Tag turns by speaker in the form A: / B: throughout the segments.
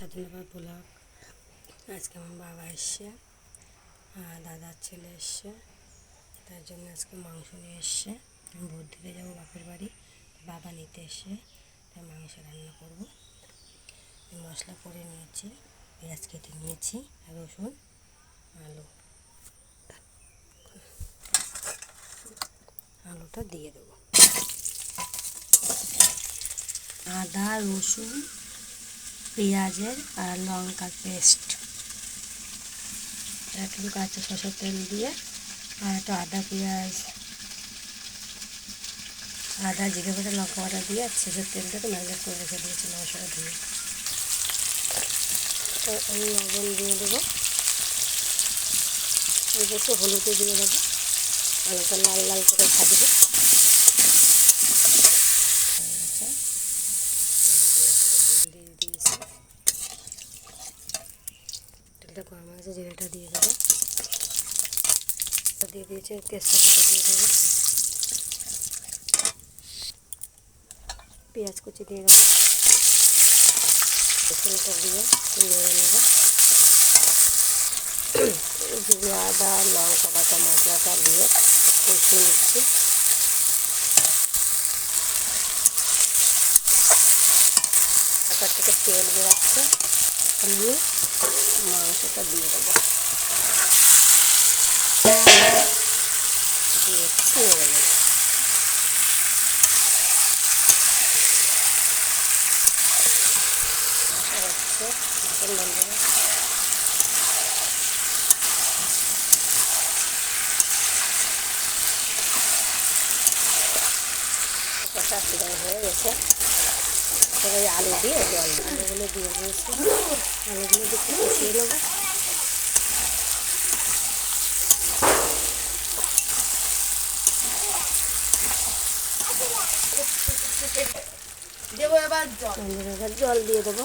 A: স্বাধীনতা ব্লগ আজকে আমার বাবা এসছে, আর দাদার ছেলে এসছে, তার জন্য আজকে মাংস নিয়ে এসছে। আমি ভোট দিতে যাব বাপের বাড়ি, বাবা নিতে এসে তাই মাংস রান্না করব। মশলা করে নিয়েছি, পেঁয়াজ কেটে নিয়েছি, আর রসুন, আলু। আলুটা দিয়ে দেবো। আদা, রসুন পেঁয়াজের আর লঙ্কার পেস্ট। একটু কাঁচা শসার তেল দিয়ে আর একটু আদা পেঁয়াজ, আদা, জিরে বাটা, লঙ্কা বাটা দিয়ে আর শেষের তেলটাকে ম্যারিনেট করে রেখে দিয়েছি মশলা দিয়ে। তো আমি লবণ দিয়ে দেবো। একটু হলুদও দিয়ে দেবো। আলুটা লাল লাল করে ভাজবো হয়ে গেছে দিয়ে দিয়েছি তেলটা গরম হয়েছে জিরেটা দিয়ে দেবো দিয়ে দিয়েছি তেজপাতাটা দিয়ে দেবো পেঁয়াজ কুচি দিয়ে দেবো রসুনটা দিয়ে একটু নেড়ে নেব জিরে আদা লঙ্কা বাটা মশলাটা দিয়ে কষিয়ে নিচ্ছি তারপর থেকে তেল বেরোচ্ছে আমি মাংসটা দিয়ে দেবো। এখন বন্ধুরা কষা হয়ে গেছে। সবাই আলু দিয়ে জল আলুগুলো দিয়ে দিয়েছি। আলুগুলো একটু কষিয়ে নেব।
B: দেবো এবার জল।
A: এবার জল দিয়ে দেবো।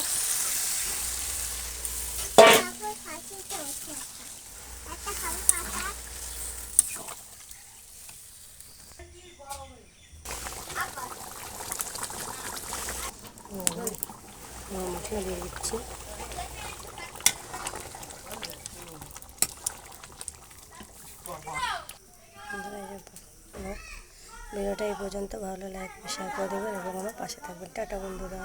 A: ভিডিওটা এই পর্যন্ত ভালো লাইক শেয়ার করে দেবেন এবং আমার পাশে থাকবেন। টাটা বন্ধুরা।